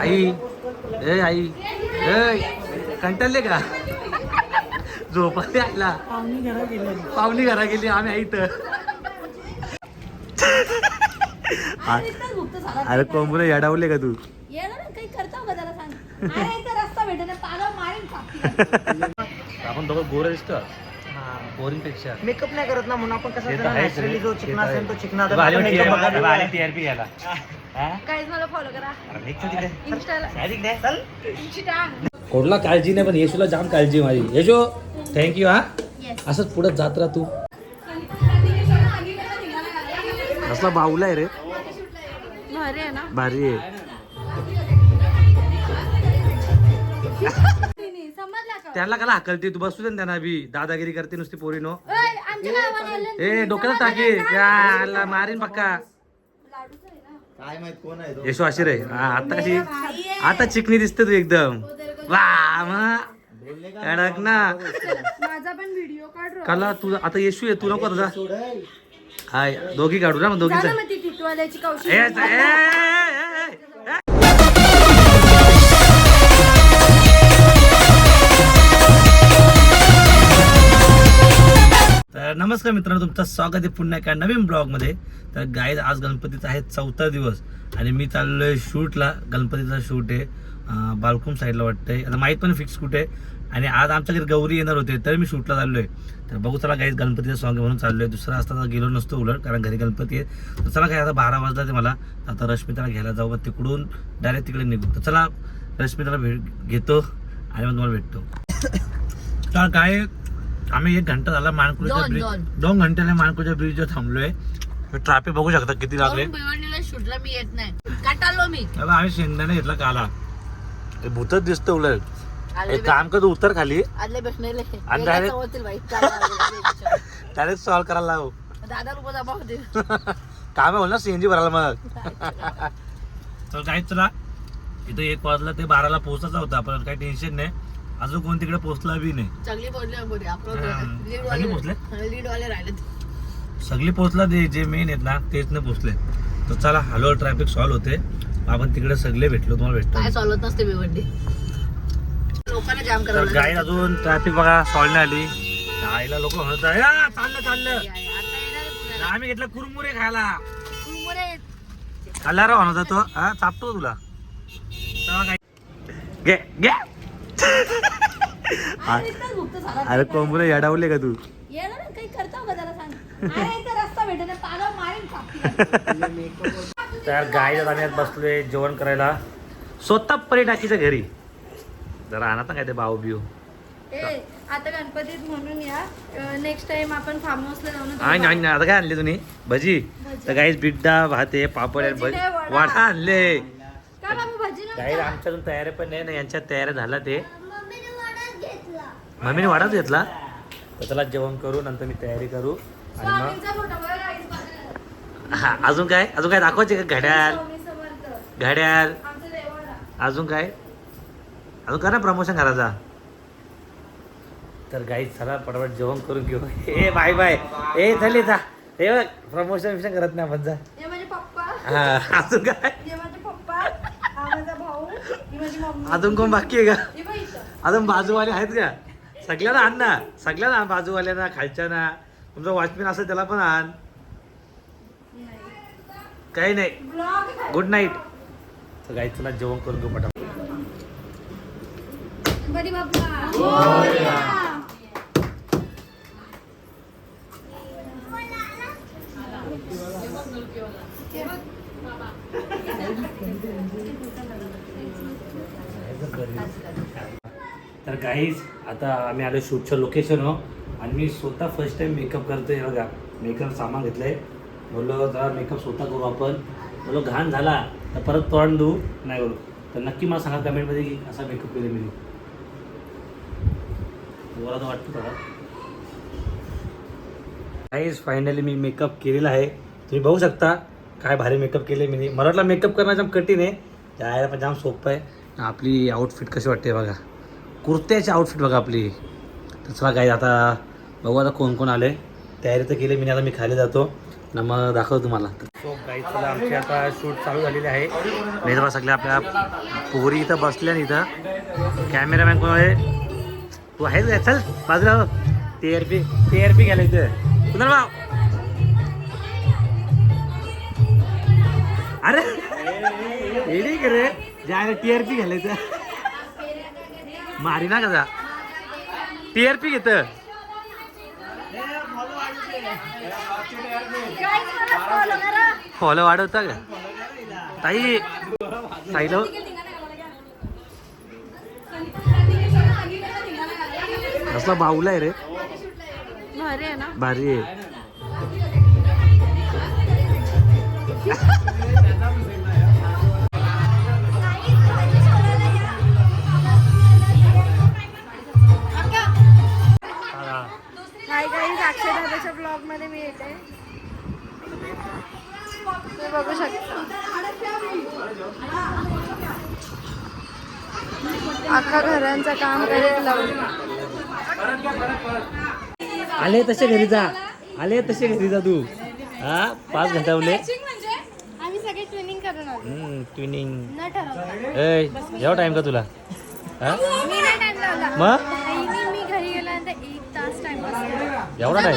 आई. ए आई. ए कंटाळले का? झोपाले आईला पाहुणी घरा गेले पावली घरा गेली आम्ही आई तर अरे कोंबडे येडावले का तू? येणार ना, काही करतो का त्याला सांग. अरे इथं रस्ता भेटेल पागल मारीन चापटी. आपण दोघं गोर दिसतो बोरिंगपेक्षा मेकअप नाही करत ना म्हणून आपण कसं नॅचरली. जो ते चिकना असेल तो. चिकना आले. TRP घ्यायला हा? मला फॉलो करा. इंस्टाला. तुमची टांग. कोणला काळजी नाही पण येशूला जाम काळजी आहे माझी. येशू थँक्यू हा. असंच पुढे जात राहा तू. कसला बाहुला आहे रे. भारी आहे ना? भारी आहे. समजला का? त्याला कला हकलते तू बसू दे ना त्यांना बी. दादागिरी करते नुसती पोरीनो. ओय, आमच्या गावाला आलं ना ए. डोक्याला टाके. मारीन पक्का. काय माहीत कोण आहे येशू आशिर आहे. हा, आता आहे. आता चिकनी दिसते तू एकदम. वा मग बोलले का कडक ना. माझा पण व्हिडिओ काढ रो. कला तू आता येशू आहे तू नको आहे. हाय दोघी काढू ना मग दोघीच झालं मग ती टिटवाल्याची कौशी. ए, ए, ए, ए, ए. नमस्कार मित्रांनो तुमचं स्वागत आहे पुन्हा एका नवीन ब्लॉगमध्ये. तर गाईज आज गणपतीचा आहे चौथा दिवस आणि मी चाललो आहे शूटला. गणपतीचा शूट आहे. बालकुम साईडला वाटतंय. आता माहीत पण फिक्स कुठे आहे. आणि आज आमच्या घरी गौरी येणार होते तर मी शूटला चाललो आहे तर बघू चला गाईज गणपतीचं सॉंग म्हणून चाललो आहे दुसरा असता गेलो नसतो उलट कारण घरी गणपती आहे. तर चला काय आता बारा वाजता ते मला. आता रश्मिताला घ्यायला जाऊ तिकडून डायरेक्ट तिकडे निघू. तर चला रश्मिताला भेट घेतो आणि मग तुम्हाला भेटतो. तर काय आम्ही एक घंटा झाला मानकुळीच्या दोन, ब्रिज दोन. दोन घंट्याला ब्रिजवर थांबलोय. ट्रॅफिक बघू शकता किती लागले. वरून भिवंडीला शूटला मी येत नाही. कटालो मी? आता आम्ही शेंगदाणे घेतला काला. ते भूतच दिसतं उलट. एक काम कर तू उतर खाली. आणि direct-. डायरेक्ट सॉल्व करायला लाव. रुपये काम आहे ना सीएनजी भरायला मग. तर जायचं चला. इथं एक वाजला ते बाराला पोहोचायचा होता पण काही टेन्शन नाही. अजून कोण तिकडे पोहोचला बी नाही. चांगली चांगली पोहोचले? राहिले सगळी पोहोचला ते जे मेन आहेत ना तेच नाही पोहोचले. तर चला हॅलो ट्रॅफिक सॉल्व होते. आपण तिकडे सगळे भेटलो तुम्हाला भेटतो. सॉल्व नसते भिवंडी. लोकांना जाम गाई अजून ट्रॅफिक बघा सॉल्व नाही आली. गाईला लोक म्हणत आहे, "या, चाललं चाललं. आम्ही घेतलं कुरमुरे खायला. कुरमुरे. खाल्ला रे म्हणत तो. हा चापतो तुला. घे घे. अरे कोंबडे येडावले का तू? काही करतो का सांग? रस्ता भेटेल बसलोय जेवण करायला. स्वतः परी टाकीच्या घरी. जरा आणा ना काय ते भाऊ बिऊ. ए आता गणपतीत म्हणून या. नेक्स्ट टाइम आपण फार्म हाऊसला जाऊ ना आणि तेव्हा. आणि आता काय आणले तुम्ही? भजी? तर गाईच बिड्डा भाते पापड नाही. वाटा आणले. काही आमच्या अजून तयारी पण नाही ना यांच्या तयारी झाला ते. मम्मीने वाडाच घेतला. तर चला जेवण करू नंतर मी तयारी करू. आणि मग. हा अजून काय? अजून काय दाखवायचे का? घड्याळ. घड्याळ. अजून काय? अजून करा प्रमोशन करायचा तर गाई चला पटापट जेवण करून घेऊ. ए बाय बाय. ए झाले जा हे प्रमोशन विषय करत नाही आपण जा. हा, अजून काय हे माझे पप्पा हा माझा भाऊ ही माझी मम्मी अजून कोण बाकी आहे का. अजून बाजूवाले आहेत का? सगळ्यांना आण ना. सगळ्यांना आण बाजूवाल्यांना खालच्यांना तुमचा वॉचमॅन असेल त्याला पण आण. काही नाही. गुड नाईट गाई चला जेवण करून घेऊ गणपती बाप्पा तर काहीच आता आम्ही आलो शूटच्या हो. आणि मी स्वतः फर्स्ट टाइम मेकअप करतोय बघा. मेकअप सामान घेतलंय. बोललो जरा मेकअप स्वतः करू आपण. बोललो घाण झाला. तर परत तोंड देऊ नाही बोलू तर नक्की मला सांगा कमेंटमध्ये की असा मेकअप केला मी. बरं तर वाटतं थोडा काहीच फायनली मी मेकअप केलेला आहे. तुम्ही बघू शकता काय भारी मेकअप केले मी. मला वाटलं मेकअप करणं जाम कठीण आहे. त्याला पण जाम सोपं आहे. आपली आउटफिट कशी वाटते बघा. कुर्त्याची आउटफिट बघा आपली. तर चला काय आता बघू आता कोण कोण आले तयारी तर केली मी आता मी खाली जातो. ना मग दाखव तुम्हाला सो चला आमची आता शूट चालू झालेली आहे. मी तर सगळ्या आपल्या पोरी इथं बसल्या ना इथं. कॅमेरामॅन कोण आहे? तू आहेच चल बाजूला हो. T R P T R P घ्यायला इथं. कुणाल भाव अरे रे? जायला टी आर पी घ्यायला इथं मारी ना कसा. टी आर पी घेतं. फॉलो वाढवता का? ताई ताईला कसला बाहुला आहे रे. भारी आहे ना? भारी आहे. हाय गाईज अक्षय दादाच्या ब्लॉगमध्ये मी येते तुम्ही बघू शकता अख्खा घरांचं काम करीत लावलं आले तसे घरी जा। आले तसे घरी जा तू। हा पाच घंटा उले म्हणजे आम्ही सगळे ट्रेनिंग करून आलो. ट्विनिंग एवढा टाइम का तुला? हा? मी नाही टाइम लावला. मग? एवढा टाइम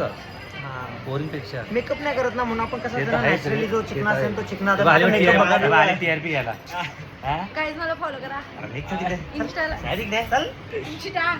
दोघं गोरे दिसतो बोरिंगपेक्षा मेकअप नाही करत ना म्हणून आपण कसं ते तर असतं ना, आहेच रे. naturally जो ते चिकना तर असेल तो. चिकना आले makeup लागला. TRP घ्यायला हा? गाईज मला फॉलो करा अरे, निघ चल तिकडे. इंस्टाला काय तिकडे? चल. इंस्टा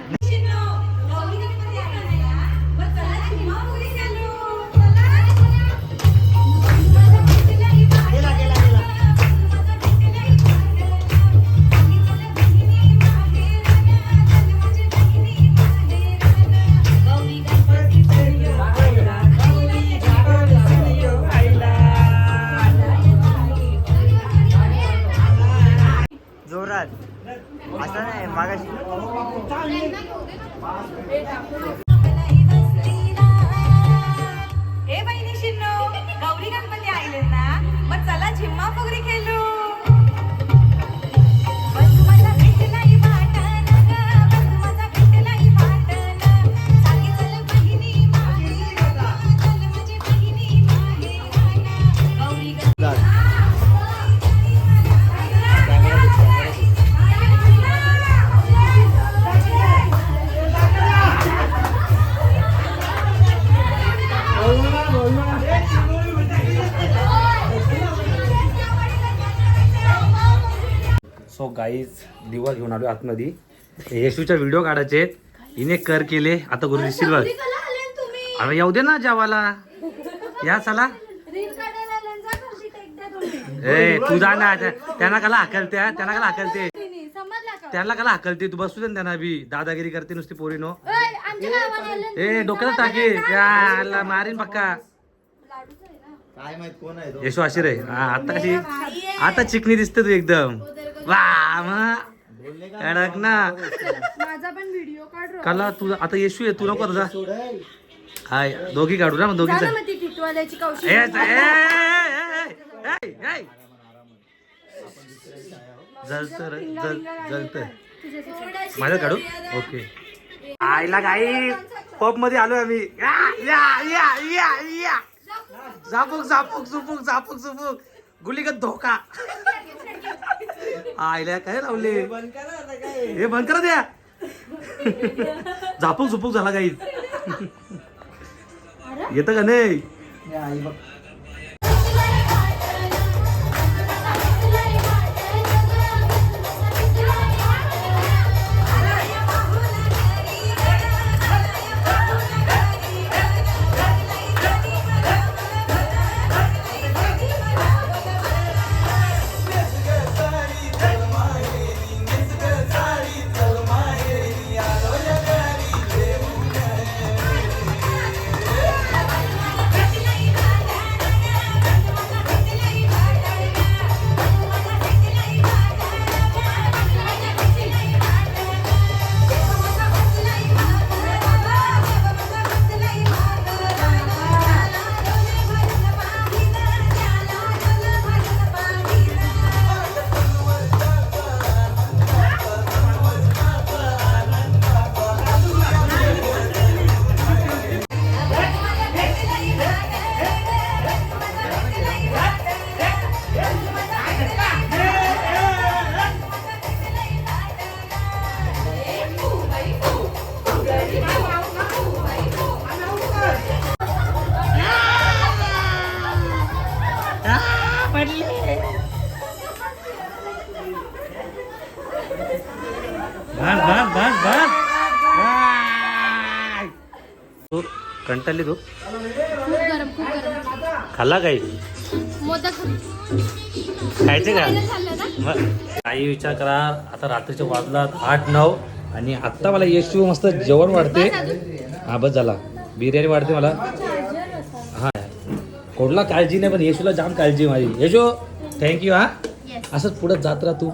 सो गाईज दिवा घेऊन आलो आतमध्ये. येशूच्या व्हिडिओ काढायचे. हिने कर केले. आता गुरु दिसतील बघ अरे येऊ दे ना जेवाला या चला. ए तू जा ना त्या- त्यांना कला हकलते? त्यांना कला हकलते. त्यांना कला हकलते. तू बसू दे त्यांना बी. दादागिरी करते नुसती पोरीनो. ए. डोक्याला टाके. मारीन पक्का. काय माहीत कोण आहे तो? येशू आशिर आहे. हा, आता कशी आता चिकनी दिसते तू एकदम. वा मग कडक ना. माझा पण व्हिडिओ काढ रो. कला तू आता येशू आहे तू नको जा. हाय दोघी काढू ना मग दोघी जा. ना मग ती टिटवाल्याची कौशी ए, ए, ए, ए, ए, ए. जलत रे, जल जलत माझं काढू? ओके. आईला गाई पबमध्ये आलो आम्ही. या या या या या. झापूक झापूक झुपूक झापूक झुपूक. गुलीगत धोका. आईला काय लावले? हे बंद करा द्या. झापूक झुपूक झाला गाई येतं का नाही? आई बघ. बस बस बस बस तू कंटाळली तू खूप गरम खूप गरम. खाल्ला काही मोदक खायचे का? खायला झालं ना? मग काही विचार करा आता रात्रीचे वाजलात आठ नऊ आणि आत्ता मला येशू मस्त जेवण वाढते. हा बस झाला. बिर्याणी वाढते मला. हा. कोणला काळजी नाही पण येशूला जाम काळजी आहे माझी. येशू थँक्यू हा. येस असंच पुढे जात राहा तू.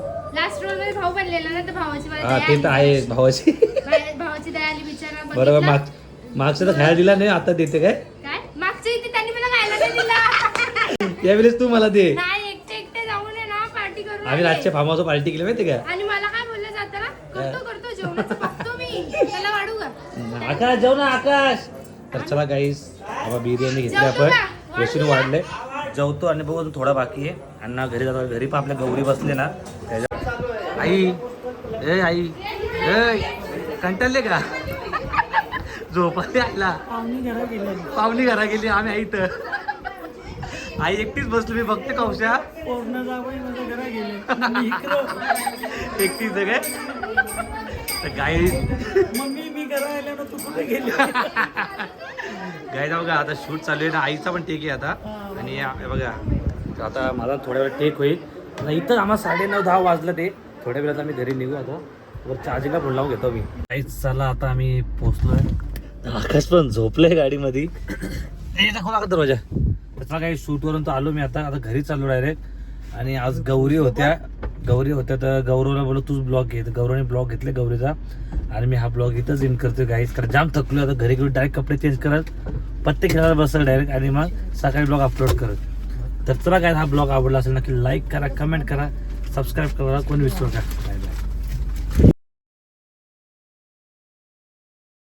ना तर भावाची मला हा दया ते तर आली. आहे भावाची. भा- भावाची दया आली बिचारा बरोबर बघितलं? माग मागचं तर खायला दिला नाही आता देते काय? काय? मागच्या इथे त्यांनी मला खायला नाही दिला. यावेळेस तू मला दे. नाही एकटे एकटे जाऊन आहे ना पार्टी करून आम्ही आले. रातच्या फार्म हाऊस पार्टी केली माहिती का? आणि मला काय बोललं जातं ना करतो करतो जेवणाचं बघतो मी. त्याला वाढू का? आकाश जाऊ ना आकाश. तर चला गाईस बाबा बिर्याणी घेतली जेवतो आपण. का? यशीने वाढले. जेवतो आणि बघू अजून थोडा बाकी आहे. अण्णा घरी जातो घरी पण आपल्या गौरी बसले ना. त्याच्या आई. ए आई. ए कंटाळले का? झोपाले आईला पाहुणी घरा गेली. आम्ही आई तर आई एकटीच बसली मी बघते कौशा. एकटीच काय? गाई. गाय बघा आता शूट चालू आहे ना आईचा पण टेक आहे आता. आणि बघा आता मला थोड्या वेळ टेक होईल. आता इथं आम्हाला साडे नऊ दहा वाजलं ते. थोड्या वेळात आम्ही घरी निघू आता. वर चार्जिंगला फोन लावून घेतो मी काहीच चला आता आम्ही पोहोचलोय. आकाश पण झोपलंय गाडीमध्ये. ए, दाखव ना दरवाजा. त्याचा काही शूटवरून तर आलो मी आता. आता घरी चाललो डायरेक्ट आणि आज गौरी होत्या. गौरी होत्या तर गौरवला बोललो तूच ब्लॉग घे. तर गौरवने ब्लॉग घेतले गौरीचा. आणि मी हा ब्लॉग इथंच इन करतोय गाईज कारण जाम थकलो आता. घरी गेलो डायरेक्ट कपडे चेंज करत पत्ते खेळायला बसल डायरेक्ट आणि मग सकाळी ब्लॉग अपलोड करत. तर चला काय हा ब्लॉग आवडला असेल नक्की लाईक करा कमेंट करा. सबस्क्राईब करा कोणी विसरू नका